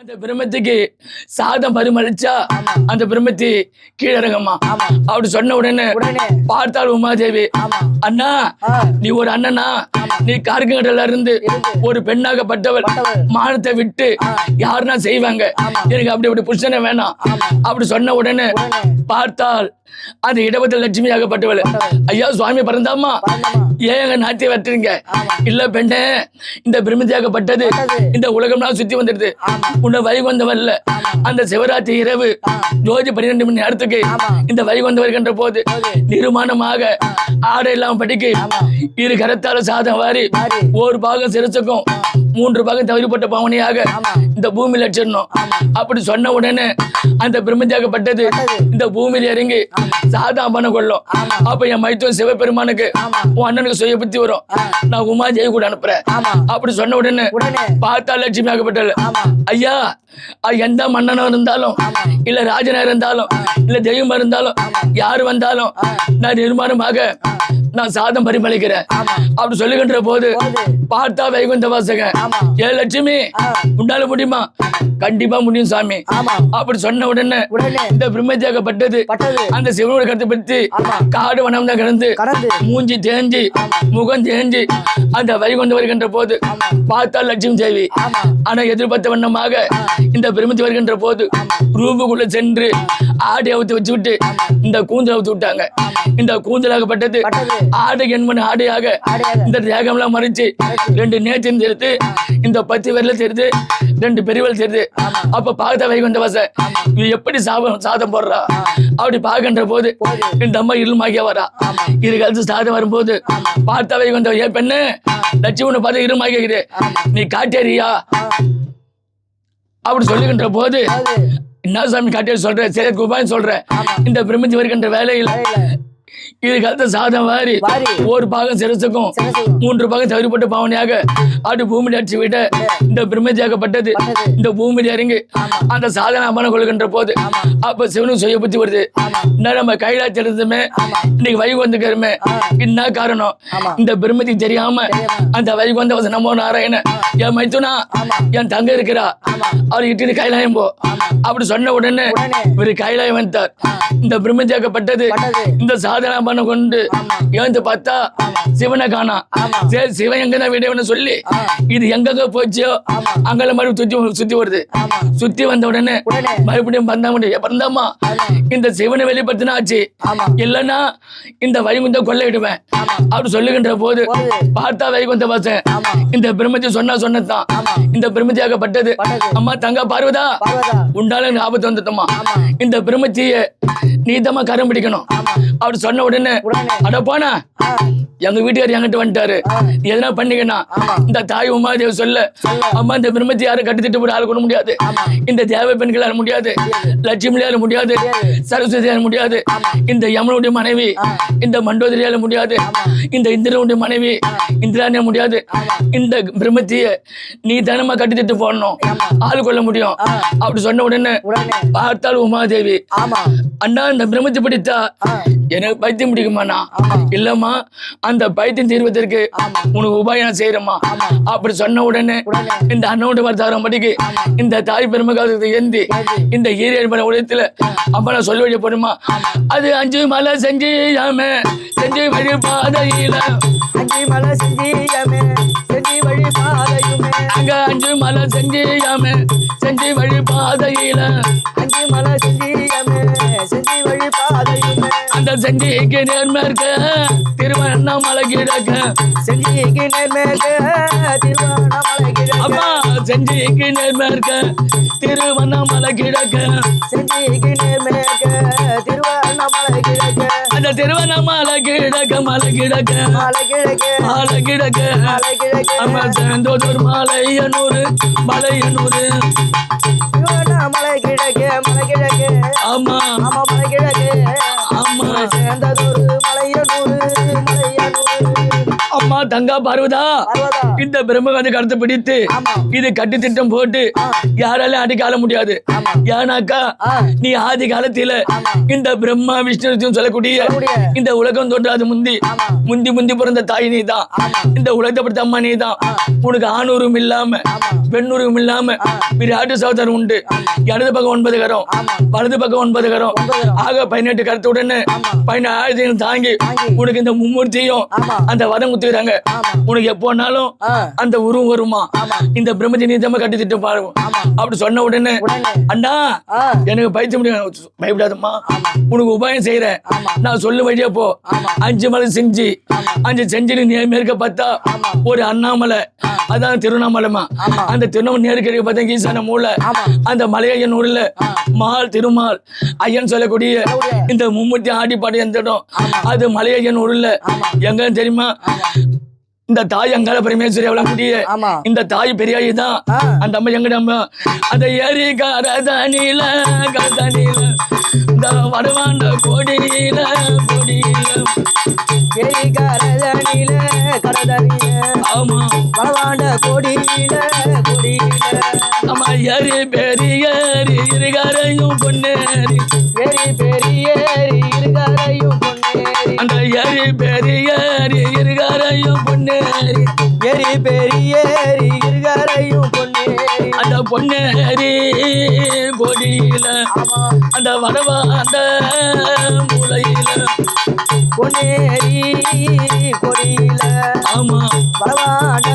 அந்த பிரம்மத்துக்கு சாதம் பரிமளிச்சா அந்த பிரம்மத்தி கீழே இறங்கம்மா. அப்படி சொன்ன உடனே பார்த்தாள் உமாதேவி அண்ணா நீ ஒரு அண்ணனா? நீ கார்கடல இருந்து ஒரு பெண்ணாகப்பட்டவள் பட்டவள். மானத்தை விட்டு. யாருன்னா செய்வாங்க. எனக்கு அப்படி அப்படி புருஷனே வேணாம். அப்படி சொன்ன உடனே. பார்த்தால் அந்த இடபத்தில் லட்சுமி ஆகப்பட்டவள். பட்டவள். ஐயா சுவாமி பறந்தம்மா ஏன் எங்க நாட்டிய வெட்டுறீங்க இல்ல பெண்ணே இந்த பிரம்மதியாகப்பட்டது பட்டது. இந்த உலகம்லாம் சுத்தி வந்துடுது. உன்னை வைகுந்தவல்ல ஆமா. அந்த சிவராத்திரி இரவு ஜோதி பன்னிரெண்டு மணி நேரத்துக்கு இந்த வைகுந்தம் வருகின்ற போது. நிர்மாணமாக ஆடை எல்லாம் படிக்கு இரு கரத்தால சாதம் வாரி ஒரு பாகம் சிறுசுக்கும் மூன்று பாகம் தவறிப்பட்ட பவனியாக இந்த பூமியில ஆமா. அப்படி சொன்ன உடனே அந்த பிரம்மதியாகப்பட்டது பட்டது. இந்த பூமியில இறங்கி சாதம் பண்ண கொள்ளும். அப்ப என் மைத்துவன் சிவபெருமானுக்கு உன் அண்ணனுக்கு சுய புத்தி வரும். நான் உமா ஜெய கூட அனுப்புறேன். அப்படி சொன்ன உடனே பார்த்தா லட்சுமி ஆகப்பட்டல ஆமா. ஐயா எந்த மன்னனா இருந்தாலும் இல்ல ராஜனா இருந்தாலும் இல்ல தெய்வமா இருந்தாலும் யாரு வந்தாலும் நான் நிர்மாணமாக நான் சாதம் பரிமளிக்கிறேன். அப்படி சொல்லுகின்ற போது பார்த்தா வைகுந்த வாசகன் ஆமா. ஏ லட்சுமி உன்னால முடியுமா? கண்டிப்பா முடியும் சாமி. அப்படி சொன்ன உடனே உடனே இந்த பிரம்மத்தியாகப்பட்டது பட்டது. அந்த சிவனோட கருத்தை பற்றி காடு வனம் தான் கிடந்து மூஞ்சி தேஞ்சி முகம் தேஞ்சி அந்த வைகுண்டம் வருகின்ற போது பார்த்தா லட்சுமி தேவி. ஆனா எதிர்பார்த்த வண்ணமாக இந்த பிரம்மத்தி வருகின்ற போது ரூமுக்குள்ள சென்று ஆடை அவுத்து வச்சு விட்டு இந்த கூந்தல் அவுத்து விட்டாங்க. இந்த கூந்தலாகப்பட்டது பட்டது. ஆடை என்மன் ஆடையாக இந்த தேகம்லாம் மறைச்சு ரெண்டு நேச்சம் தெரியுது இந்த பத்து விரல தெரியுது ரெண்டு பெரியவள் ஆமா. அப்ப பார்த்த வைகுந்த வாச. இது எப்படி சாதம் சாதம் போடுறா? அப்படி பார்க்கின்ற போது இந்த அம்மா இருமாகிய வரா. இரு கழுத்து சாதம் வரும்போது பார்த்த வைகுந்த ஏ பெண்ணு லட்சுமணை பார்த்து இருமாகிக்குது நீ காட்டேரியா? ஆ, அப்படி சொல்லுகின்ற போது என்ன சாமி காட்டேரி சொல்ற? சரி குபான்னு சொல்ற. இந்த பிரம்மத்தி வருகின்ற வேலையில். இது கழுத்து சாதம் வாரி. வாரி. ஒரு பாகம் சிரசுக்கும் மூன்று பாகம் தவறிப்பட்ட பாவனையாக அப்படி பூமியில் அடிச்சு விட இந்த பிரம்மதியாகப்பட்டது பட்டது. இந்த பூமியில் இறங்கி அந்த சாதனை அம்மனை கொள்கின்ற போது அப்ப சிவனும் சுய புத்தி வருது. என்ன நம்ம கைலாச்சி ஆமா. இன்னைக்கு வைகுந்துக்கிறமே ஆ, என்ன காரணம்? இந்த பிரம்மதி தெரியாம அந்த வைகுந்த வச நமோ நாராயண என் மைத்துனா என் தங்க இருக்கிறா. அவர் இட்டு கைலாயம் போ. அப்படி சொன்ன உடனே இவரு கைலாயம் வந்தார். இந்த பிரம்மதியாகப்பட்டது பட்டது. இந்த சாதனை பண்ண கொண்டு ஏந்து பார்த்தா சிவனை காணா. சரி சிவன் எங்க தான் விடவனு சொல்லி இது எங்கெங்க போச்சோ அங்கெல்லாம் மறுபடியும் சுத்தி சுத்தி வருது. சுத்தி வந்த உடனே மறுபடியும் பந்தா முடியும் பந்தாமா இந்த சிவனை வெளிப்படுத்தினா ஆச்சு இல்லைன்னா இந்த வைகுந்த கொள்ளையிடுவேன். அப்படி சொல்லுகின்ற போது பார்த்தா வைகுந்த வாசன். இந்த பிரம்மத்தி சொன்னா சொன்னதுதான். இந்த பிரம்மத்தியாகப்பட்டது பட்டது. அம்மா தங்க பார்வதா? எனக்கு ஆபத்து வந்துட்டோமா இந்த பிரம்மத்திய நீதமா கரம் பிடிக்கணும். அப்படி சொன்ன உடனே. உடனே. அட போனா. ஆ, எங்க வீட்டுக்காரர் என்கிட்ட வந்துட்டாரு. எதனா ஆமா. இந்த தாய் உமாதேவி சொல்ல சொல்ல. அம்மா இந்த பிரம்மத்தி யாரும் கட்டித்திட்டு போட ஆள் கொள்ள முடியாது. இந்த தேவ பெண்களால முடியாது. லட்சுமியால முடியாது. சரஸ்வதியால முடியாது. இந்த யமனுடைய மனைவி இந்த மண்டோதரியால முடியாது. இந்த இந்திரனுடைய மனைவி இந்திராணிய முடியாது. இந்த பிரம்மத்திய நீ தானமா கட்டித்திட்டு போடணும். ஆமா. ஆள் கொள்ள முடியும். அப்படி சொன்ன உடனே பார்த்தால் உமாதேவி. அண்ணா இந்த பிரம்மத்தை பிடித்தா எனக்கு பைத்தியம் பிடிக்குமாண்ணா? இல்லம்மா அந்த பைத்தியம் தீர்வதற்கு உனக்கு உபாயம் நான் செய்யறேம்மா அப்படி சொன்ன உடனே இந்த அண்ணோட ஆமா. இந்த தாய் பெருமகாலத்தை ஏந்தி. இந்த ஈரேழு மலை உலகத்துல நான் சொல்ல வேண்டிய போடுமா அது அஞ்சு மலை செஞ்சியாம. செஞ்சு வழி பாதையில. அஞ்சி மலை செஞ்சியமே. செஞ்சி வழி பாதையுமே. அங்க அஞ்சு மலை செஞ்சியாம. செஞ்சு வழி பாதையில. அஞ்சி மலை செஞ்சி அந்த செஞ்சிக்கு நேர்மேற்க திருவண்ணாமலை கிழக்க செஞ்சிக்கு நேர்மேற்க திருவண்ணாமலை கிழக்கு அம்மா செஞ்சிக்கு நேர்மேற்க திருவண்ணாமலை கிழக்க செஞ்சிக்கு நேர்மேற்க அந்த திருவண்ணாமலை கிழக்க மலை கிழக்க மலை கிழக்கு மலை கிழக்க மலை கிழக்கு அம்மா. செந்தோதூர் மலையனூர் மலையனூர் திருவண்ணாமலை கிழக்கு மலை கிழக்கு ஆமா ஆமா மலை கிழக்கு. ஆமா தங்கா பார்வதா? இந்த பிரம்ம வந்து கடத்த பிடித்து இது கட்டு திட்டம் போட்டு யாராலும் அடிக்க ஆள முடியாது. ஏன்னாக்கா நீ ஆதி காலத்தில இந்த பிரம்மா விஷ்ணு சொல்லக்கூடிய இந்த உலகம் தோன்றாது முந்தி. முந்தி முந்தி பிறந்த தாய் நீ தான் இந்த உலகத்தை படுத்த அம்மா நீ தான் உனக்கு ஆணுருவம் இல்லாம பெண்ணுருவம் இல்லாம விராட்டு சகோதரன் உண்டு. இடது பக்கம் ஒன்பது கரம் வலது பக்கம் ஒன்பது கரம். ஆக பதினெட்டு கருத்துடனே ஆயிரத்தையும் தாங்கி. உனக்கு இந்த மும்மூர்த்தியும் அந்த வதம் குத்துக்கிறாங்க உனக்கு எப்போனாலும் அந்த உருவம் வருமா? இந்த பிரம்மதி நீதமா கட்டி திட்டம் பாருங்க ஆமா. அப்படி சொன்ன உடனே அண்ணா எனக்கு பைத்தியம் முடியும் பயப்படாதம்மா. உனக்கு உபாயம் செய்யறேன் நான் சொல்லு வழியா போ. அஞ்சு மலை செஞ்சு அஞ்சு செஞ்சு மேற்க பார்த்தா ஒரு அண்ணாமலை. அதான் திருவண்ணாமலைமா அந்த திருவண்ணாமலை நேருக்கு பார்த்தா ஈசான ஆமா. அந்த மலையன் ஊர்ல மால் திருமால் ஐயன் சொல்லக்கூடிய. இந்த மும்மூர்த்தி ஆடி பாடி எந்த இடம்? அது மலையன் ஊர்ல. ஆமா. எங்க தெரியுமா? இந்த தாய் அங்கால பரமேஸ்வரி அவளை முடிய ஆமா. இந்த தாய் பெரியாயி தான். அந்த அம்மா எங்க அம்மா? அந்த ஏரி கரதனில கரதனில இந்த வடவாண்ட கொடியில கொடியில. பெரிய கரதனில கடதனில ஆமா. வளவாண்ட கொடியில கொடியில. நம்ம ஏரி பெரிய ஏரி இருகரையும் பொன்னேரி பெரிய பெரிய இருகரையும் பொன்னேரி அந்த ஏரி பெரிய ஏரி இருகரையும் பொன்னேரி எரி பெரிய இருகரையும் பொன்னேரி அந்த பொன்னேரி கொடியில ஆமா. அந்த வடவாண்ட மூலையில. பொன்னேரி கொடியில ஆமா. கொடியில அந்த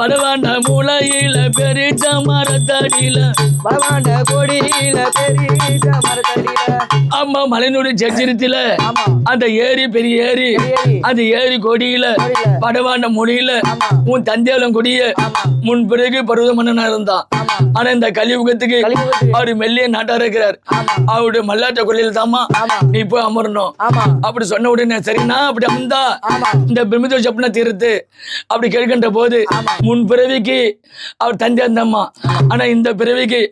வடவாண்ட மூலையில பெரிச்ச மரத்தடியில. வளவாண்ட கொடியில பெரிய மரத்தடியில. அம்மா மலைநூறு சச்சிரத்தில ஆமா. அந்த ஏரி பெரிய ஏரி. பெரிய அந்த ஏரி கொடியில. படவாண்ட முடியில ஆமா. உன் தந்தையாலம் கொடிய. ஆமா. முன் பிறகு பருவ மன்னனா இருந்தான் ஆனா இந்த கலியுகத்துக்கு அவரு மெல்லிய நாட்டா இருக்கிறார். அவருடைய மல்லாட்ட கொள்ளையில தாமா நீ போய் அமரணும். அப்படி சொன்ன உடனே சரிண்ணா அப்படி அமர்ந்தா இந்த பிரமிதோ சப்ன தீர்த்து. அப்படி கேட்கின்ற போது. முன் பிறவிக்கு அவர் தந்தை அந்த அம்மா ஆனா இந்த பிறவிக்கு.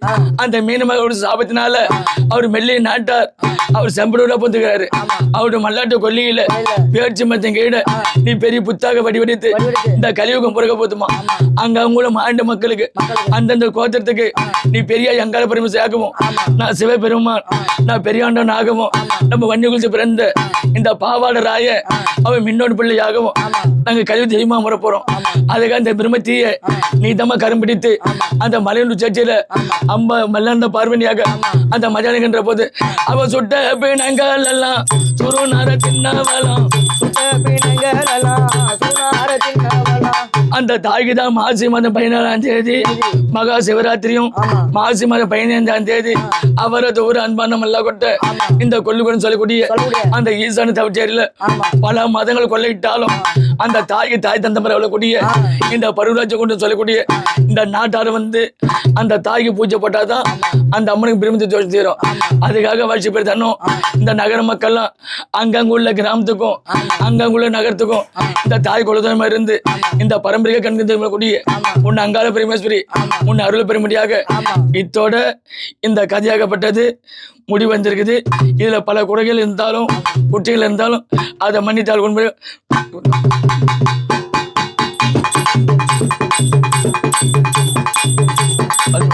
அந்த மீனமகளோட சாபத்தினால அவர் மெல்லிய நாட்டார். அவர் செம்படூரா பொந்துக்கிறாரு அவருடைய மல்லாட்ட கொல்லியில. பேச்சு மத்தம் கீழ நீ பெரிய புத்தாக வடி வடித்து வடிவெடுத்து. இந்த கலியுகம் பிறக்க போதுமா? அங்க அவங்களும் மாண்ட மக்களுக்கு மக்களுக்கு. அந்தந்த கோத்திரத்துக்கு நீ பெரிய எங்கால பெருமை ஆமா. நான் சிவபெருமான் நான் பெரியாண்டன் ஆகவும் நம்ம வன்னி குளிச்சு பிறந்த இந்த பாவாட ராய அவன் மின்னோடு பிள்ளையாகவும் நாங்க கழிவு தெய்வமா முறை போறோம் அதுக்காக அந்த பிரம்மத்தீய நீ தம்மா கரும்பிடித்து அந்த மலையண்டு சர்ச்சையில அம்ப மல்லாண்ட பார்வனியாக ஆமா. அந்த மஜானிக்கின்ற போது அவ சுட்ட பிணங்கள் எல்லாம் சுருநர தின்னவலாம் பிணங்களெல்லாம் சுனார தின்னவலாம் அந்த தாய்க்கு தான் மாசி மாதம் பதினேழாம் தேதி மகா சிவராத்திரியும் மாசி மாதம் பதினைந்தாம் தேதி. அவரது ஒரு அன்பான மல்லா கொட்ட இந்த கொல்லுக்குடன் சொல்லக்கூடிய அந்த ஈசான தவச்சேரியில பல மதங்கள் கொள்ளையிட்டாலும் அந்த தாய்க்கு தாய் தந்தமரை சொல்லக்கூடிய இந்த பருவராஜ கொண்டு சொல்லக்கூடிய இந்த நாட்டார் வந்து அந்த தாய்க்கு பூஜை போட்டாதான் அந்த அம்மனுக்கு பிரமித்து தோஷம் தீரும். அதுக்காக வளர்ச்சி பேர் தரணும் இந்த நகர மக்கள்லாம் அங்கங்குள்ள கிராமத்துக்கும் அங்கங்குள்ள நகரத்துக்கும் இந்த தாய் குலதெய்வமா இருந்து இந்த பரம்பரையை கண்கு கூடிய உன் அங்காள பெருமேஸ்வரி உன் அருள் பெருமடியாக இத்தோட இந்த கதையாகப்பட்டது முடிவந்திருக்குது இதுல பல குறைகள் இருந்தாலும் குட்டிகள் இருந்தாலும் அதை மன்னித்தால் உண்மை அது